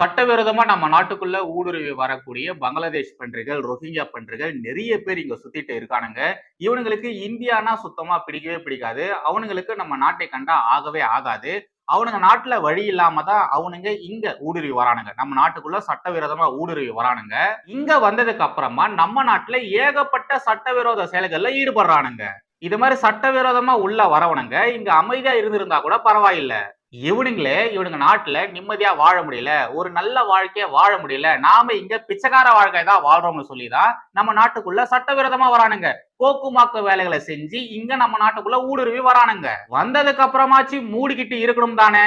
சட்டவிரோதமா நம்ம நாட்டுக்குள்ள ஊடுருவி வரக்கூடிய பங்களாதேஷ் பன்றிகள் ரோஹிங்கா பன்றிகள் நிறைய பேர் இங்க சுத்திட்டு இருக்கானுங்க. இவனுங்களுக்கு இந்தியானா சுத்தமா பிடிக்கவே பிடிக்காது. அவனுங்களுக்கு நம்ம நாட்டை கண்டா ஆகவே ஆகாது. அவனுங்க நாட்டுல வழி இல்லாம தான் அவனுங்க இங்க ஊடுருவி வரானுங்க. நம்ம நாட்டுக்குள்ள சட்டவிரோதமா ஊடுருவி வரானுங்க. இங்க வந்ததுக்கு அப்புறமா நம்ம நாட்டுல ஏகப்பட்ட சட்டவிரோத செயல்கள்ல ஈடுபடுறானுங்க. இது மாதிரி சட்டவிரோதமா உள்ள வரவனுங்க இங்க அமைதியா இருந்திருந்தா கூட பரவாயில்லை. இவனுங்களே இவனுங்க நாட்டுல நிம்மதியா வாழ முடியல. ஒரு நல்ல வாழ்க்கைய வாழ முடியல. நாம இங்க பிச்சைக்கார வாழ்க்கை தான் வாழ்றோம்னு சொல்லிதான் நம்ம நாட்டுக்குள்ள சட்டவிரோதமா வரானுங்க. போக்குமாக்க வேலைகளை செஞ்சு இங்க நம்ம நாட்டுக்குள்ள ஊடுருவி வரானுங்க. வந்ததுக்கு அப்புறமாச்சு மூடிக்கிட்டு இருக்கணும் தானே?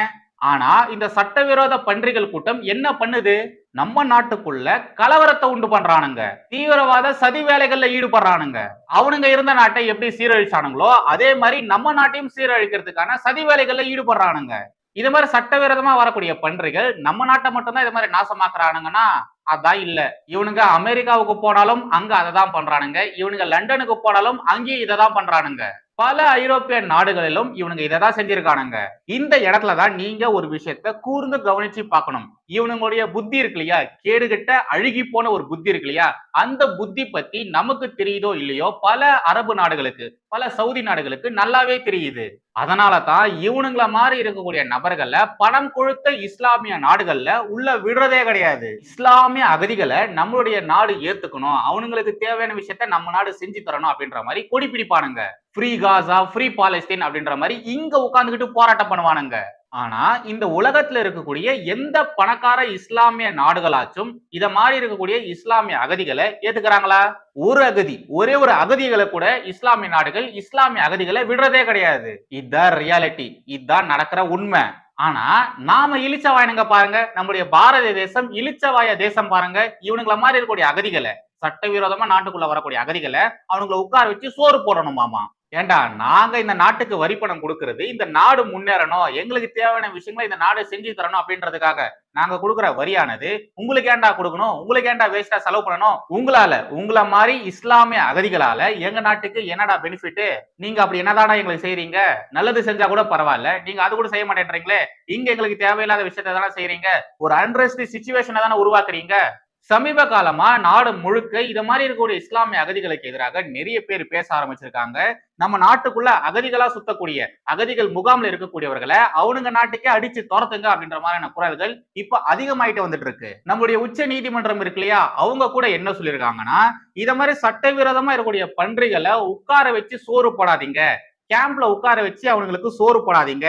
ஆனா இந்த சட்டவிரோத பன்றிகள் கூட்டம் என்ன பண்ணுது? நம்ம நாட்டுக்குள்ள கலவரத்தை உண்டு பண்றானுங்க. தீவிரவாத சதி வேலைகள்ல ஈடுபடுறானுங்க. அவனுங்க இருந்த நாட்டை எப்படி சீரழிச்சானுங்களோ அதே மாதிரி நம்ம நாட்டையும் சீரழிக்கிறதுக்கான சதி வேலைகள்ல ஈடுபடுறானுங்க. இது மாதிரி சட்டவிரோதமா வரக்கூடிய பன்றிகள் நம்ம நாட்டை மட்டும்தான் இது மாதிரி நாசமாக்குறானுங்கன்னா அதான் இல்ல. இவனுங்க அமெரிக்காவுக்கு போனாலும் அங்க அதை தான் பண்றானுங்க. இவனுங்க லண்டனுக்கு போனாலும் அங்கேயும் இதை தான் பண்றானுங்க. பல ஐரோப்பிய நாடுகளிலும் இவனுங்க இதை தான் செஞ்சிருக்கானுங்க. இந்த இடத்துல தான் நீங்க ஒரு விஷயத்த கூர்ந்து கவனிச்சு பார்க்கணும். இவனுங்களுடைய புத்தி இருக்கு இல்லையா? கேடுகிட்ட அழுகி போன ஒரு புத்தி இருக்கு இல்லையா? அந்த புத்தி பத்தி நமக்கு தெரியுதோ இல்லையோ? பல அரபு நாடுகளுக்கு பல சவுதி நாடுகளுக்கு நல்லாவே தெரியுது. அதனால தான் இவனுங்கள மாதிரி இருக்கக்கூடிய நபர்கள பணம் கொழுத்த இஸ்லாமிய நாடுகள்ல உள்ள விடுறதே கிடையாது. இஸ்லாமிய அகதிகளை நம்மளுடைய நாடு ஏத்துக்கணும். அவனுங்களுக்கு தேவையான விஷயத்த நம்ம நாடு செஞ்சு தரணும் அப்படின்ற மாதிரி கொடி பிடிப்பானுங்க. ஃப்ரீ காசா ஃப்ரீ பாலஸ்தீன் அப்படின்ற மாதிரி இங்க உட்காந்துக்கிட்டு போராட்டம் பண்ணுவானுங்க. ஆனா இந்த உலகத்துல இருக்கக்கூடிய எந்த பணக்கார இஸ்லாமிய நாடுகளாச்சும் இத மாதிரி இருக்கக்கூடிய இஸ்லாமிய அகதிகளை ஏத்துக்கிறாங்களா? ஒரு அகதி ஒரே ஒரு அகதிகளை கூட இஸ்லாமிய நாடுகள் இஸ்லாமிய அகதிகளை விடுறதே கிடையாது. இதுதான் ரியாலிட்டி இதுதான் நடக்கிற உண்மை. ஆனா நாம இழிச்சவாயனுங்க பாருங்க நம்முடைய பாரத தேசம் இழிச்சவாய தேசம் பாருங்க இவனுங்கள மாதிரி இருக்கக்கூடிய அகதிகளை சட்டவிரோதமா நாட்டுக்குள்ள வரக்கூடிய அகதிகளை அவனுங்களை உட்கார வச்சு சோறு போடணுமாமா? ஏண்டா நாங்க இந்த நாட்டுக்கு வரி பணம் கொடுக்கறது இந்த நாடு முன்னேறணும் எங்களுக்கு தேவையான விஷயங்களை இந்த நாடு செஞ்சு தரணும் அப்படின்றதுக்காக. நாங்க கொடுக்குற வரியானது உங்களுக்கு ஏன்டா கொடுக்கணும் உங்களுக்கு ஏன்டா வேஸ்டா செலவு பண்ணணும் உங்களால உங்களை மாதிரி இஸ்லாமிய அகதிகளால எங்க நாட்டுக்கு என்னடா பெனிஃபிட் நீங்க அப்படி என்னதாடா எங்களுக்கு செய்யறீங்க நல்லது செஞ்சா கூட பரவாயில்ல நீங்க அது கூட செய்ய மாட்டேன்றீங்களே இங்க எங்களுக்கு தேவையில்லாத விஷயத்த தானே செய்யறீங்க ஒரு அன்ரெஸ்ட் சுச்சுவேஷனை தானே உருவாக்குறீங்க? சமீப காலமா நாடு முழுக்க இத மாதிரி இருக்கக்கூடிய இஸ்லாமிய அகதிகளுக்கு எதிராக நிறைய பேர் பேச ஆரம்பிச்சிருக்காங்க. நம்ம நாட்டுக்குள்ள அகதிகளா சுத்தக்கூடிய அகதிகள் முகாம்ல இருக்கக்கூடியவர்களை அவனுங்க நாட்டுக்கே அடிச்சு துரத்துங்க அப்படின்ற மாதிரியான குரல்கள் இப்ப அதிகமாயிட்டு வந்துட்டு இருக்கு நம்முடைய உச்ச நீதிமன்றம் இருக்கு இல்லையா? அவங்க கூட என்ன சொல்லியிருக்காங்கன்னா இத மாதிரி சட்டவிரோதமா இருக்கக்கூடிய பன்றிகளை உட்கார வச்சு சோறு போடாதீங்க. கேம்ப்ல உட்கார வச்சு அவனுங்களுக்கு சோறு போடாதீங்க.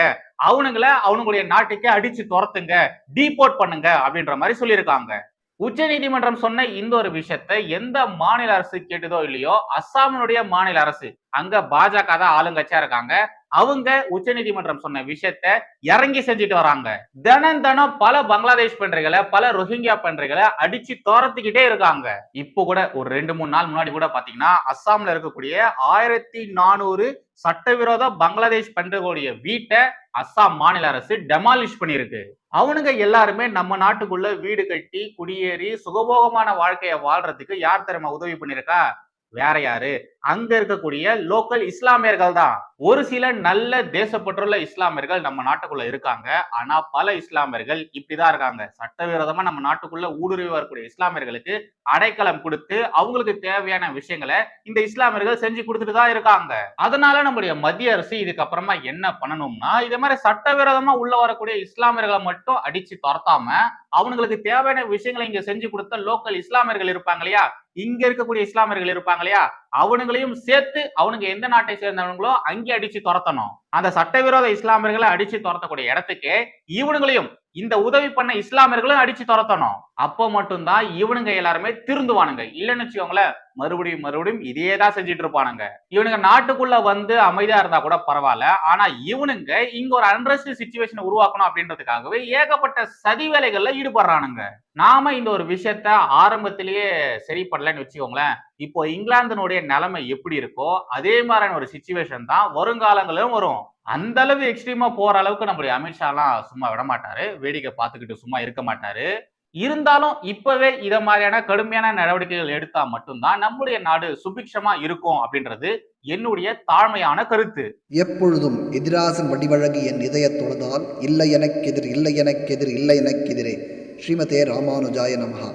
அவனுங்களை அவனுங்களுடைய நாட்டுக்கே அடிச்சு துரத்துங்க. டீபோர்ட் பண்ணுங்க அப்படின்ற மாதிரி சொல்லியிருக்காங்க. உச்ச நீதிமன்றம் சொன்ன இந்த ஒரு விஷயத்த எந்த மாநில அரசு கேட்டதோ இல்லையோ அஸ்ஸாமினுடைய மாநில அரசு. அங்க பாஜக தான் ஆளுங்கட்சியா இருக்காங்க. அவங்க உச்ச நீதிமன்றம் சொன்ன விஷயத்த இறங்கி செஞ்சுட்டு வராங்க. தினம் தினம் பல பங்களாதேஷ் பன்றைகளை பல ரோஹிங்கியா பன்றைகளை அடிச்சு துரத்துக்கிட்டே இருக்காங்க. இப்போ கூட ஒரு ரெண்டு மூணு நாள் முன்னாடி கூட பாத்தீங்கன்னா அஸ்ஸாம்ல இருக்கக்கூடிய ஆயிரத்தி நானூறு சட்டவிரோத பங்களாதேஷ் பன்றிகளுடைய வீட்டை அஸ்ஸாம் மாநில அரசு டெமாலிஷ் பண்ணியிருக்கு. அவனுங்க எல்லாருமே நம்ம நாட்டுக்குள்ள வீடு கட்டி குடியேறி சுகபோகமான வாழ்க்கையை வாழ்றதுக்கு யார் தெரியுமா உதவி பண்ணியிருக்கா? வேற யாரு? அங்க இருக்கக்கூடிய லோக்கல் இஸ்லாமியர்கள் தான். ஒரு சில நல்ல தேசப்பற்றுள்ள இஸ்லாமியர்கள் நம்ம நாட்டுக்குள்ள இருக்காங்க. ஆனா பல இஸ்லாமியர்கள் இப்படிதான் இருக்காங்க. சட்டவிரோதமா நம்ம நாட்டுக்குள்ள ஊடுருவி வரக்கூடிய இஸ்லாமியர்களுக்கு அடைக்கலம் கொடுத்து அவங்களுக்கு தேவையான விஷயங்களை இந்த இஸ்லாமியர்கள் செஞ்சு கொடுத்துட்டு தான் இருக்காங்க. அதனால நம்முடைய மத்திய அரசு இதுக்கப்புறமா என்ன பண்ணணும்னா இதே மாதிரி சட்டவிரோதமா உள்ள வரக்கூடிய இஸ்லாமியர்களை மட்டும் அடிச்சு துரத்தாம அவங்களுக்கு தேவையான விஷயங்களை இங்க செஞ்சு கொடுத்த லோக்கல் இஸ்லாமியர்கள் இருப்பாங்க இல்லையா? இங்க இருக்கக்கூடிய இஸ்லாமியர்கள் இருப்பாங்க இல்லையா? அவனுங்களையும் சேர்த்து அவனுங்க எந்த நாட்டை சேர்ந்தவங்களோ அங்கே அடிச்சு துரத்தணும். அந்த சட்டவிரோத இஸ்லாமியர்களை அடிச்சு துரத்தக்கூடிய இடத்துக்கு இவனுங்களையும் இந்த உதவி பண்ண இஸ்லாமியர்களும் அடிச்சு துரத்தணும். அப்போ மட்டும்தான் இவனுங்க எல்லாருமே திருந்துவானுங்க. இல்லைன்னு வச்சுக்கோங்களேன் மறுபடியும் மறுபடியும் இதே தான் செஞ்சுட்டு இருப்பானுங்க இவனுங்க நாட்டுக்குள்ள வந்து அமைதியா இருந்தா கூட பரவாயில்ல. ஆனா இவனுங்க இங்க ஒரு அன்ரஸ்ட் சுச்சுவேஷன் உருவாக்கணும் அப்படின்றதுக்காகவே ஏகப்பட்ட சதி வேலைகள்ல ஈடுபடுறானுங்க. நாம இந்த ஒரு விஷயத்த ஆரம்பத்திலேயே சரி பண்ணலன்னு வச்சுக்கோங்களேன் இப்போ இங்கிலாந்தினுடைய நிலைமை எப்படி இருக்கோ அதே மாதிரியான ஒரு சுச்சுவேஷன் தான் வருங்காலங்களிலும் வரும். அந்த அளவு எக்ஸ்ட்ரீமா போற அளவுக்கு நம்முடைய அமித்ஷாலாம் சும்மா விட மாட்டாரு வேடிக்கை பார்த்துக்கிட்டு சும்மா இருக்க மாட்டாரு. இருந்தாலும் இப்பவே இத மாதிரியான கடுமையான நடவடிக்கைகள் எடுத்தா மட்டும்தான் நம்முடைய நாடு சுபிக்ஷமா இருக்கும் அப்படின்றது என்னுடைய தாழ்மையான கருத்து. எப்பொழுதும் எதிராசன் வடிவழகு என் இதயத் தொழுதால் இல்லை எனக்கெதிர் இல்லை எனக்கெதிர் இல்லை எனக்கெதிரே. ஸ்ரீமதே ராமானுஜாய நமஹா.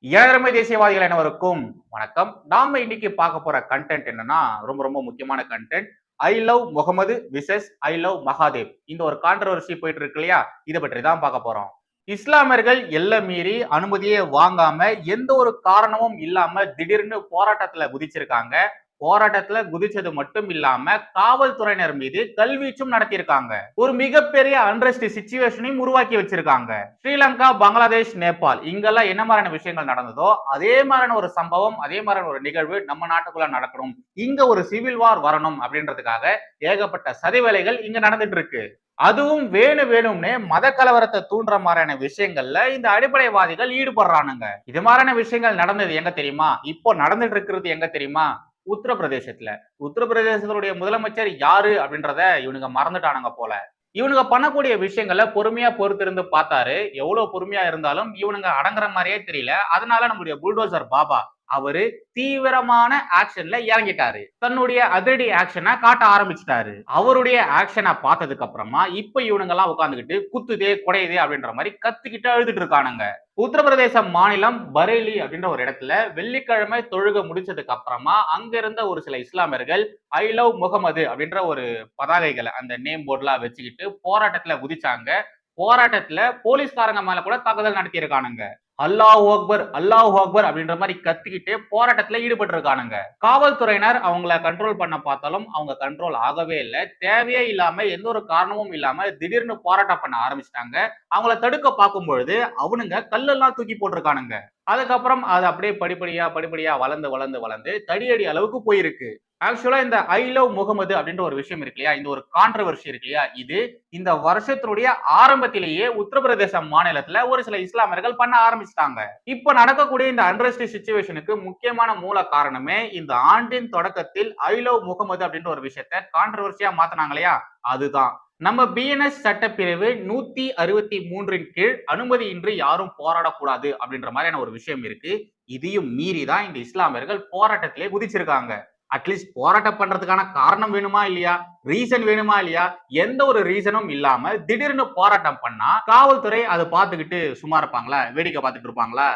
ஏழமை தேசியவாதிகள் அனைவருக்கும் வணக்கம். நாம இன்னைக்கு பார்க்க போற கண்டென்ட் என்னன்னா ரொம்ப ரொம்ப முக்கியமான content I love Muhammad versus I love Mahadev. இந்த ஒரு கான்ட்ரவர்சி போயிட்டு இருக்கு இல்லையா? இதை பற்றி தான் பார்க்க போறோம். இஸ்லாமியர்கள் எல்லை மீறி அனுமதியை வாங்காம எந்த ஒரு காரணமும் இல்லாம திடீர்னு போராட்டத்துல குதிச்சிருக்காங்க. போராட்டத்துல குதிச்சது மட்டும் இல்லாம காவல்துறையினர் மீது கல்வீச்சும் நடத்தியிருக்காங்க. ஒரு மிகப்பெரிய அன்ரெஸ்ட் சுச்சுவேஷனையும் உருவாக்கி வச்சிருக்காங்க. ஸ்ரீலங்கா பங்களாதேஷ் நேபாள் இங்கெல்லாம் என்ன மாதிரியான விஷயங்கள் நடந்ததோ அதே மாதிரியான ஒரு சம்பவம் அதே மாதிரியான ஒரு நிகழ்வு நம்ம நாட்டுக்குள்ள நடக்கணும். இங்க ஒரு சிவில் வார் வரணும் அப்படின்றதுக்காக ஏகப்பட்ட சதிவேலைகள் இங்க நடந்துட்டு இருக்கு அதுவும் வேணும் வேணும்னு மத கலவரத்தை தூண்டுற மாதிரியான விஷயங்கள்ல இந்த அடிப்படைவாதிகள் ஈடுபடுறானுங்க. இது மாதிரியான விஷயங்கள் நடந்தது எங்க தெரியுமா? இப்போ நடந்துட்டு இருக்கிறது எங்க தெரியுமா? உத்தரப்பிரதேசத்துல. உத்தரப்பிரதேசத்தினுடைய முதலமைச்சர் யாரு அப்படின்றத இவனுங்க மறந்துட்டானுங்க போல. இவனுங்க பண்ணக்கூடிய விஷயங்களை பொறுமையா பொறுத்திருந்து பார்த்தாரு. எவ்வளவு பொறுமையா இருந்தாலும் இவனுங்க அடங்குற மாதிரியே தெரியல. அதனால நம்முடைய புல்டோசர் பாபா அவரு தீவிரமான ஆக்ஷன்ல இறங்கிட்டாரு. தன்னுடைய அதிரடி ஆக்ஷனை காட்ட ஆரம்பிச்சிட்டாரு. அவருடைய ஆக்ஷனை பார்த்ததுக்கு அப்புறமா இப்ப இவனுங்க எல்லாம் உட்காந்துக்கிட்டு குத்துதே குடையுதே அப்படின்ற மாதிரி கத்துக்கிட்டு அழுதுட்டு இருக்கானுங்க. உத்தரப்பிரதேச மாநிலம் பரேலி அப்படின்ற ஒரு இடத்துல வெள்ளிக்கிழமை தொழுக முடிச்சதுக்கு அப்புறமா அங்க இருந்த ஒரு சில இஸ்லாமியர்கள் ஐ லவ் முகமது அப்படின்ற ஒரு பதாகைகளை அந்த நேம் போர்ட்லாம் வச்சுக்கிட்டு போராட்டத்துல குதிச்சாங்க. போராட்டத்துல போலீஸ்காரங்க மேல கூட தாக்குதல் நடத்தியிருக்கானுங்க. அல்லாஹ் அக்பர் அல்லாஹ் அக்பர் அப்படின்ற மாதிரி கத்திக்கிட்டே போராட்டத்துல ஈடுபட்டு இருக்கானுங்க காவல்துறையினர் அவங்கள கண்ட்ரோல் பண்ண பார்த்தாலும் அவங்க கண்ட்ரோல் ஆகவே இல்லை. தேவையே இல்லாம எந்த ஒரு காரணமும் இல்லாம திடீர்னு போராட்டம் பண்ண ஆரம்பிச்சிட்டாங்க. அவங்கள தடுக்க பார்க்கும் பொழுது அவனுங்க கல்லெல்லாம் தூக்கி போட்டிருக்கானுங்க. அதுக்கப்புறம் அது அப்படியே படிப்படியா படிப்படியா வளர்ந்து வளர்ந்து வளர்ந்து தடியடி அளவுக்கு போயிருக்கு. ஆக்சுவலா இந்த ஐ லவ் முகமது அப்படின்ற ஒரு விஷயம் இருக்கு இல்லையா? இந்த ஒரு கான்ட்ரவர்சி இருக்கு இல்லையா? இது இந்த வருஷத்தினுடைய ஆரம்பத்திலேயே உத்தரப்பிரதேச மாநிலத்துல ஒரு சில இஸ்லாமியர்கள் பண்ண ஆரம்பிச்சிட்டாங்க. இப்ப நடக்கக்கூடிய இந்த அன்ரெஸ்ட் சுச்சுவேஷனுக்கு முக்கியமான மூல காரணமே இந்த ஆண்டின் தொடக்கத்தில் ஐ லவ் முகமது அப்படின்ற ஒரு விஷயத்த கான்ட்ரவர்சியா மாத்தினாங்க இல்லையா? அதுதான். நம்ம பிஎன்எஸ் சட்டப்பிரிவு நூத்தி அறுபத்தி மூன்றின் கீழ் அனுமதியின்றி யாரும் போராடக்கூடாது அப்படின்ற மாதிரியான ஒரு விஷயம் இருக்கு. இதையும் மீறி தான் இந்த இஸ்லாமியர்கள் போராட்டத்திலே குதிச்சிருக்காங்க. அட்லீஸ்ட் போராட்டம் பண்றதுக்கான காரணம் வேணுமா இல்லையா? ரீசன் வேணுமா இல்லையா? எந்த ஒரு ரீசனும் இல்லாம திடீர்னு போராட்டம் பண்ணா காவல்துறை அதை பார்த்துக்கிட்டு சும்மா இருப்பாங்களா? வேடிக்கை பார்த்துட்டு இருப்பாங்களா?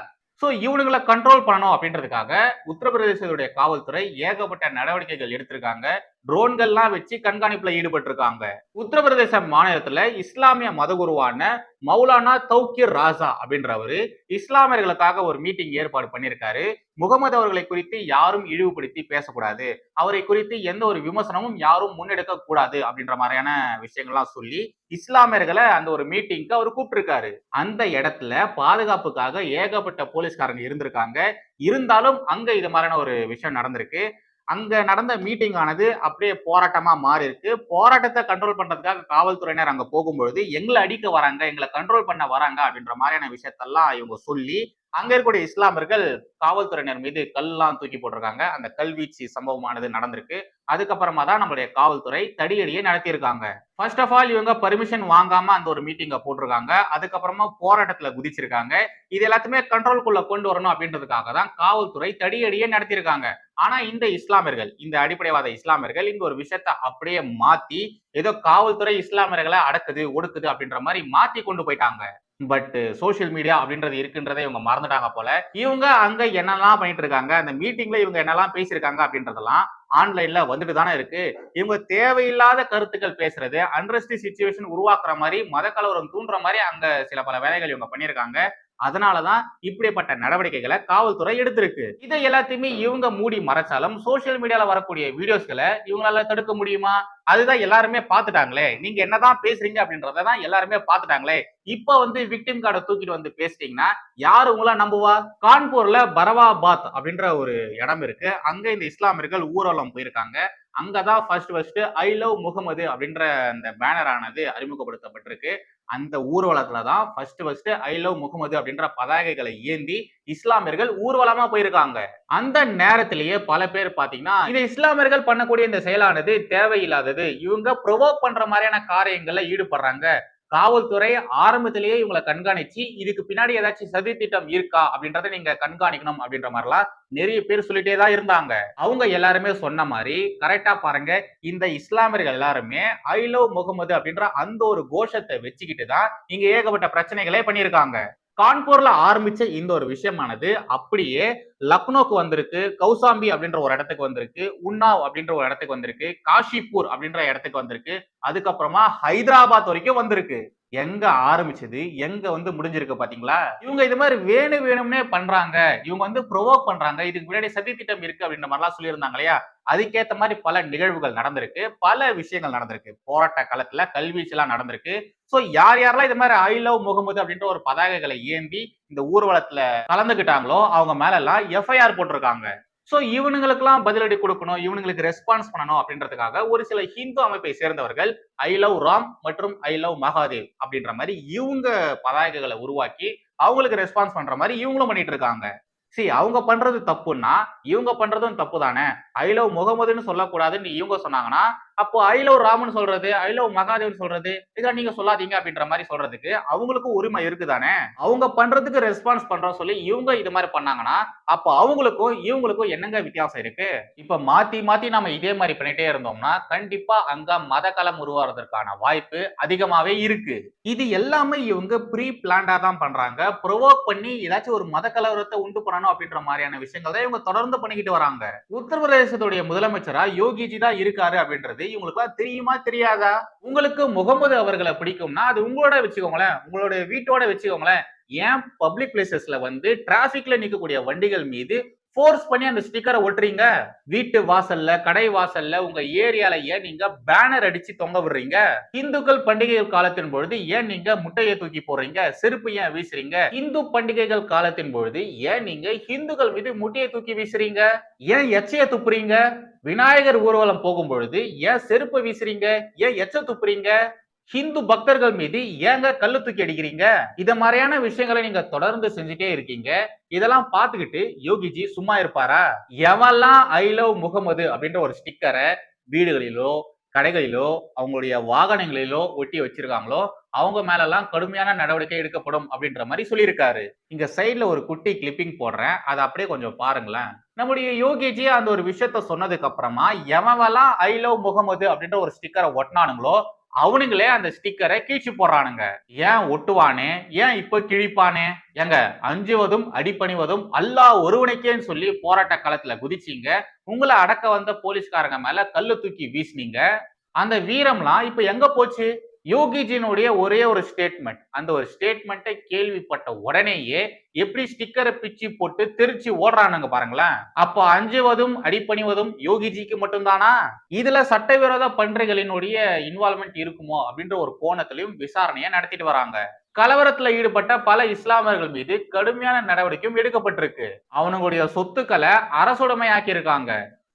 ஸோ இவனுங்களை கண்ட்ரோல் பண்ணணும் அப்படின்றதுக்காக உத்தரப்பிரதேசத்துடைய காவல்துறை ஏகப்பட்ட நடவடிக்கைகள் எடுத்திருக்காங்க. ட்ரோன்கள்லாம் வச்சு கண்காணிப்புல ஈடுபட்டு இருக்காங்க உத்தரப்பிரதேச மாநிலத்துல இஸ்லாமிய மதகுருவான மௌலானா தௌக்கிர் ராசா அப்படின்றவரு இஸ்லாமியர்களுக்காக ஒரு மீட்டிங் ஏற்பாடு பண்ணியிருக்காரு. முகமது அவர்களை குறித்து யாரும் இழிவுபடுத்தி பேசக்கூடாது. அவரை குறித்து எந்த ஒரு விமர்சனமும் யாரும் முன்னெடுக்க கூடாது அப்படின்ற மாதிரியான விஷயங்கள்லாம் சொல்லி இஸ்லாமியர்களை அந்த ஒரு மீட்டிங்க்கு அவர் கூப்பிட்டுருக்காரு. அந்த இடத்துல பாதுகாப்புக்காக ஏகப்பட்ட போலீஸ்காரங்க இருந்திருக்காங்க. இருந்தாலும் அங்க இது மாதிரியான ஒரு விஷயம் நடந்திருக்கு. அங்க நடந்த மீட்டிங் ஆனது அப்படியே போராட்டமா மாறி இருக்கு போராட்டத்தை கண்ட்ரோல் பண்றதுக்காக காவல்துறையினர் அங்க போகும்பொழுது எங்களை அடிக்க வராங்க எங்களை கண்ட்ரோல் பண்ண வராங்க அப்படின்ற மாதிரியான விஷயத்தெல்லாம் இவங்க சொல்லி அங்க இருக்கக்கூடிய இஸ்லாமியர்கள் காவல்துறையினர் மீது கல்லாம் தூக்கி போட்டிருக்காங்க. அந்த கல்வீச்சு சம்பவமானது நடந்திருக்கு. அதுக்கப்புறமா தான் நம்மளுடைய காவல்துறை தடியடியை நடத்தியிருக்காங்க. ஃபர்ஸ்ட் ஆஃப் ஆல் இவங்க பர்மிஷன் வாங்காம அந்த ஒரு மீட்டிங்கை போட்டிருக்காங்க. அதுக்கப்புறமா போராட்டத்துல குதிச்சிருக்காங்க. இது எல்லாத்தையுமே கண்ட்ரோல்குள்ள கொண்டு வரணும் அப்படின்றதுக்காக தான் காவல்துறை தடியடியே நடத்தியிருக்காங்க. ஆனா இந்த இஸ்லாமியர்கள் இந்த அடிப்படைவாத இஸ்லாமியர்கள் இங்க ஒரு விஷயத்த அப்படியே மாத்தி ஏதோ காவல்துறை இஸ்லாமியர்களை அடக்குது ஒடுக்குது அப்படின்ற மாதிரி மாத்தி கொண்டு போயிட்டாங்க. பட் சோஷியல் மீடியா அப்படின்றது இருக்குன்றதை இவங்க மறந்துட்டாங்க போல. இவங்க அங்க என்னெல்லாம் பண்ணிட்டு இருக்காங்க அந்த மீட்டிங்ல இவங்க என்னெல்லாம் பேசியிருக்காங்க அப்படின்றதெல்லாம் ஆன்லைன்ல வந்துட்டு தானே இருக்கு. இவங்க தேவையில்லாத கருத்துக்கள் பேசுறது அன்ரெஸ்ட் சுச்சுவேஷன் உருவாக்குற மாதிரி மத கலவரம் தூண்டுற மாதிரி அங்க சில பல வேலைகள் இவங்க பண்ணியிருக்காங்க. அதனாலதான் இப்படிப்பட்ட நடவடிக்கைகளை காவல்துறை எடுத்திருக்கு. இதை எல்லாத்தையுமே இவங்க மூடி மறைச்சாலும் சோசியல் மீடியால வரக்கூடிய வீடியோஸ்களை இவங்களால தடுக்க முடியுமா? அதுதான் எல்லாருமே பார்த்துட்டாங்களே. நீங்க என்னதான் பேசுறீங்க அப்படின்றதான் எல்லாருமே பார்த்துட்டாங்களே. இப்ப வந்து விக்டிம் கார்டை தூக்கிட்டு வந்து பேசிட்டீங்கன்னா யார் உங்களா நம்புவா? கான்பூர்ல பரவாபாத் அப்படின்ற ஒரு இடம் இருக்கு. அங்க இந்த இஸ்லாமியர்கள் ஊர்வலம் போயிருக்காங்க. அங்கதான் first first I love Muhammad அப்படின்ற அந்த பேனர் ஆனது அறிமுகப்படுத்தப்பட்டிருக்கு. அந்த ஊர்வலத்துல தான் first first I love Muhammad அப்படின்ற பதாகைகளை ஏந்தி இஸ்லாமியர்கள் ஊர்வலமா போயிருக்காங்க. அந்த நேரத்திலேயே பல பேர் பாத்தீங்கன்னா இந்த இஸ்லாமியர்கள் பண்ணக்கூடிய இந்த செயலானது தேவையில்லாதது. இவங்க ப்ரொவோக் பண்ற மாதிரியான காரியங்கள்ல ஈடுபடுறாங்க. காவல்துறை ஆரம்பத்திலேயே இவங்களை கண்காணிச்சு இதுக்கு பின்னாடி ஏதாச்சும் சதி திட்டம் இருக்கா அப்படின்றத நீங்க கண்காணிக்கணும் அப்படின்ற மாதிரிலாம் நிறைய பேர் சொல்லிட்டே தான் இருந்தாங்க. அவங்க எல்லாருமே சொன்ன மாதிரி கரெக்டா பாருங்க இந்த இஸ்லாமியர்கள் எல்லாருமே ஐ லவ் முகமது அப்படின்ற அந்த ஒரு கோஷத்தை வச்சுக்கிட்டு தான் இங்க ஏகப்பட்ட பிரச்சனைகளே பண்ணியிருக்காங்க. கான்பூர்ல ஆரம்பிச்ச இந்த ஒரு விஷயமானது அப்படியே லக்னோக்கு வந்திருக்கு கௌசாம்பி அப்படின்ற ஒரு இடத்துக்கு வந்திருக்கு உன்னாவ் அப்படின்ற ஒரு இடத்துக்கு வந்திருக்கு காஷிப்பூர் அப்படின்ற இடத்துக்கு வந்திருக்கு அதுக்கப்புறமா ஹைதராபாத் வரைக்கும் வந்திருக்கு. எங்க ஆரம்பிச்சது எங்க வந்து முடிஞ்சிருக்கு பாத்தீங்களா? இவங்க இது மாதிரி வேணும் வேணும்னே பண்றாங்க. இவங்க வந்து ப்ரொவோக் பண்றாங்க. இதுக்கு முன்னாடி சதி திட்டம் இருக்கு அப்படின்ற மாதிரிலாம் சொல்லியிருந்தாங்க இல்லையா? அதுக்கேற்ற மாதிரி பல நிகழ்வுகள் நடந்திருக்கு. பல விஷயங்கள் நடந்திருக்கு. போராட்ட காலத்துல கல்வீச்செல்லாம் நடந்திருக்கு. ஸோ யார் யாரெல்லாம் இது மாதிரி ஐ லவ் முகமது அப்படின்ற ஒரு பதாகைகளை ஏந்தி இந்த ஊர்வலத்துல கலந்துக்கிட்டாங்களோ அவங்க மேல எல்லாம் எஃப்ஐஆர் போட்டிருக்காங்க. ஸோ இவனுங்களுக்கெல்லாம் பதிலடி கொடுக்கணும் இவனுங்களுக்கு ரெஸ்பான்ஸ் பண்ணணும் அப்படின்றதுக்காக ஒரு சில ஹிந்து அமைப்பை சேர்ந்தவர்கள் ஐ லவ் ராம் மற்றும் ஐ லவ் மகாதேவ் அப்படின்ற மாதிரி இவங்க பதாகைகளை உருவாக்கி அவங்களுக்கு ரெஸ்பான்ஸ் பண்ற மாதிரி இவங்களும் பண்ணிட்டு இருக்காங்க. சரி அவங்க பண்றது தப்புன்னா இவங்க பண்றதும் தப்பு தானே ஐ லவ் முகமதுன்னு சொல்லக்கூடாதுன்னு இவங்க சொன்னாங்கன்னா அப்போ ஐ லவ் ராமன் சொல்றது ஐ லவ் மகாதேவன் சொல்றது இதை நீங்க சொல்லாதீங்க அப்படின்ற மாதிரி சொல்றதுக்கு அவங்களுக்கும் உரிமை இருக்குதானே? அவங்க பண்றதுக்கு ரெஸ்பான்ஸ் பண்றோம் சொல்லி இவங்க இது மாதிரி பண்ணாங்கன்னா அப்போ அவங்களுக்கும் இவங்களுக்கும் என்னங்க வித்தியாசம் இருக்கு? இப்ப மாத்தி மாத்தி நம்ம இதே மாதிரி பண்ணிட்டே இருந்தோம்னா கண்டிப்பா அங்க மத கலம் உருவாறதற்கான வாய்ப்பு அதிகமாவே இருக்கு. இது எல்லாமே இவங்க ப்ரீ பிளான்டா தான் பண்றாங்க. ப்ரொவோக் பண்ணி ஏதாச்சும் ஒரு மத கலவரத்தை உண்டு பண்ணணும் அப்படின்ற மாதிரியான விஷயங்கள் தான் இவங்க தொடர்ந்து பண்ணிக்கிட்டு வராங்க. உத்தரப்பிரதேசத்துடைய முதலமைச்சரா யோகிஜி தான் இருக்காரு அப்படின்றது இவங்களுக்கு தெரியுமா தெரியாதா? உங்களுக்கு முகமது அவர்களை பிடிக்கும்னா அது உங்களோட வச்சுக்கோங்களேன். உங்களோட வீட்டோட வச்சுக்கோங்களேன். ஏன் பப்ளிக் பிளேசஸ்ல வந்து டிராபிக்ல நிற்கக்கூடிய வண்டிகள் மீது ஃபோர்ஸ் பண்ணி அந்த ஸ்டிக்கரை ஒட்டுறீங்க. வீட்டு வாசல்ல கடை வாசல்ல உங்க ஏரியால ஏன் நீங்க பேனர் அடிச்சு தொங்க விடுறீங்க. இந்துக்கள் பண்டிகைகள் காலத்தின் பொழுது ஏன் நீங்க முட்டையை தூக்கி போடுறீங்க? செருப்பு ஏன் வீசுறீங்க? இந்து பண்டிகைகள் காலத்தின் பொழுது ஏன் நீங்க இந்துக்கள் மீது முட்டையை தூக்கி வீசுறீங்க? ஏன் எச்சையை துப்புறீங்க? விநாயகர் ஊர்வலம் போகும் பொழுது ஏன் செருப்பு வீசுறீங்க? ஏன் எச்ச துப்புறீங்க? ஹிந்து பக்தர்கள் மீது ஏங்க கல்லு தூக்கி அடிக்கிறீங்க? இத மாதிரியான விஷயங்களை நீங்க தொடர்ந்து செஞ்சுட்டே இருக்கீங்க. இதெல்லாம் பார்த்துக்கிட்டு யோகிஜி சும்மா இருப்பாரா? எவெல்லாம் ஐ லவ் முகமது அப்படின்ற ஒரு ஸ்டிக்கரை வீடுகளிலோ கடைகளிலோ அவங்களுடைய வாகனங்களிலோ ஒட்டி வச்சிருக்காங்களோ அவங்க மேலெல்லாம் கடுமையான நடவடிக்கை எடுக்கப்படும் அப்படின்ற மாதிரி சொல்லியிருக்காரு. இங்க சைட்ல ஒரு குட்டி கிளிப்பிங் போடுறேன். அதை அப்படியே கொஞ்சம் பாருங்களேன். நம்முடைய யோகிஜி அந்த ஒரு விஷயத்த சொன்னதுக்கு அப்புறமா எவெல்லாம் ஐ லவ் முகமது அப்படின்ற ஒரு ஸ்டிக்கரை ஒட்டினானுங்களோ அவனுங்களே அந்த ஸ்டிக்கரை கீழ்ச்சி போடுறானுங்க. ஏன் ஒட்டுவானே? ஏன் இப்ப கிழிப்பானே? எங்க அஞ்சுவதும் அடிப்பணிவதும் அல்லா ஒருவனுக்கேன்னு சொல்லி போராட்ட காலத்துல குதிச்சிங்க. உங்களை அடக்க வந்த போலீஸ்காரங்க மேல கல்லு தூக்கி வீசுனீங்க. அந்த வீரம்லாம் இப்ப எங்க போச்சு? யோகிஜினுடைய ஒரே ஒரு ஸ்டேட்மெண்ட் அந்த ஒரு ஸ்டேட்மெண்ட்டை கேள்விப்பட்ட உடனேயே எப்படி ஸ்டிக்கரை பிச்சு போட்டு திருச்சி ஓடுறானுங்க பாருங்களேன். அப்போ அஞ்சுவதும் அடிப்பணிவதும் யோகிஜிக்கு மட்டும்தானா? இதுல சட்டவிரோத பன்றிகளினுடைய இன்வால்மெண்ட் இருக்குமோ அப்படின்ற ஒரு கோணத்திலையும் விசாரணையை நடத்திட்டு வராங்க. கலவரத்துல ஈடுபட்ட பல இஸ்லாமியர்கள் மீது கடுமையான நடவடிக்கையும் எடுக்கப்பட்டிருக்கு. அவனுங்களுடைய சொத்துக்களை அரசுடைமையாக்கி இருக்காங்க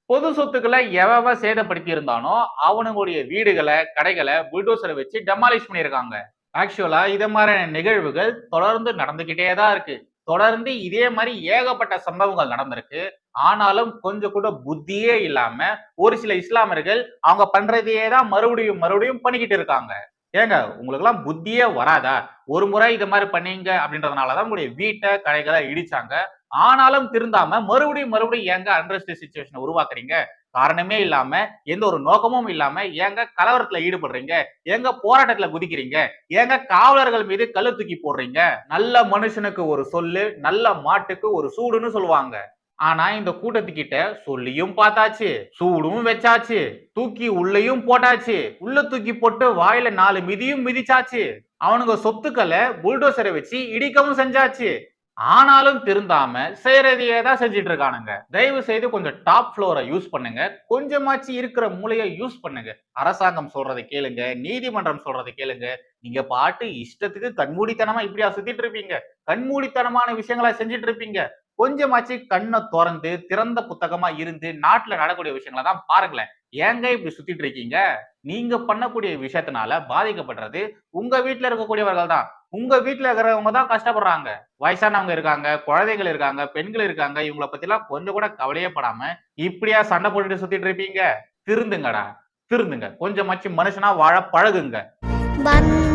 பொது சொத்துக்களை எவ சேதப்படுத்தி இருந்தானோ அவனுங்களுடைய வீடுகளை கடைகளை புல்டோசரை வச்சு டெமாலிஷ் பண்ணியிருக்காங்க. ஆக்சுவலா இதை மாதிரியான நிகழ்வுகள் தொடர்ந்து நடந்துகிட்டே தான் இருக்கு. தொடர்ந்து இதே மாதிரி ஏகப்பட்ட சம்பவங்கள் நடந்திருக்கு. ஆனாலும் கொஞ்சம் கூட புத்தியே இல்லாம ஒரு சில இஸ்லாமியர்கள் அவங்க பண்றதையே தான் மறுபடியும் மறுபடியும் பண்ணிக்கிட்டு இருக்காங்க. ஏங்க உங்களுக்கெல்லாம் புத்தியே வராதா? ஒரு முறை இது மாதிரி பண்ணீங்க அப்படின்றதுனால தான் உங்களுடைய வீட்டை கடைகளை இடிச்சாங்க. ஆனாலும் திருந்தாம மறுபடியும் மறுபடியும் ஏங்க அண்டர்ஸ்ட் சுச்சுவேஷனை உருவாக்குறீங்க? காரணமே இல்லாம எந்த ஒரு நோக்கமும் இல்லாம ஏங்க கலவரத்துல ஈடுபடுறீங்க? ஏங்க போராட்டத்துல குதிக்கிறீங்க? ஏங்க காவலர்கள் மீது கல்லு தூக்கி போடுறீங்க? நல்ல மனுஷனுக்கு ஒரு சொல்லு நல்ல மாட்டுக்கு ஒரு சூடுன்னு சொல்லுவாங்க. ஆனா இந்த கூட்டத்துக்கிட்ட சொல்லியும் பார்த்தாச்சு சூடும் வச்சாச்சு தூக்கி உள்ளையும் போட்டாச்சு. உள்ள தூக்கி போட்டு வாயில நாலு மிதியும் மிதிச்சாச்சு. அவனுங்க சொத்துக்களை புல்டோசரை வச்சு இடிக்கவும் செஞ்சாச்சு. ஆனாலும் திருந்தாம செய்யறதையே தான் செஞ்சுட்டு இருக்கானுங்க தயவு செய்து கொஞ்சம் டாப் ஃப்ளோரை யூஸ் பண்ணுங்க. கொஞ்சமாச்சு இருக்கிற மூளையை யூஸ் பண்ணுங்க. அரசாங்கம் சொல்றதை கேளுங்க நீதிமன்றம் சொல்றதை கேளுங்க. நீங்க பாட்டு இஷ்டத்துக்கு கண்மூடித்தனமா இப்படியா சுத்திட்டு இருப்பீங்க கண்மூடித்தனமான விஷயங்களா செஞ்சுட்டு இருப்பீங்க கொஞ்சமாச்சு கண்ணை திறந்து திறந்த புத்தகமா இருந்து நாட்டுல நடக்கூடிய விஷயங்களை தான் பாருங்களேன். ஏங்க இப்படி சுத்திட்டு இருக்கீங்க? நீங்க பண்ணக்கூடிய விஷயத்தினால பாதிக்கப்படுறது உங்க வீட்டுல இருக்கக்கூடியவர்கள் தான். உங்க வீட்டுல இருக்கிறவங்க தான் கஷ்டப்படுறாங்க. வயசானவங்க இருக்காங்க குழந்தைகள் இருக்காங்க பெண்கள் இருக்காங்க இவங்கள பத்தி எல்லாம் கொஞ்சம் கூட கவலையே படாம இப்படியா சண்டை போட்டுட்டு சுத்திட்டு இருப்பீங்க திருந்துங்கடா திருந்துங்க. கொஞ்சமாச்சு மனுஷனா வாழ பழகுங்க. வந்த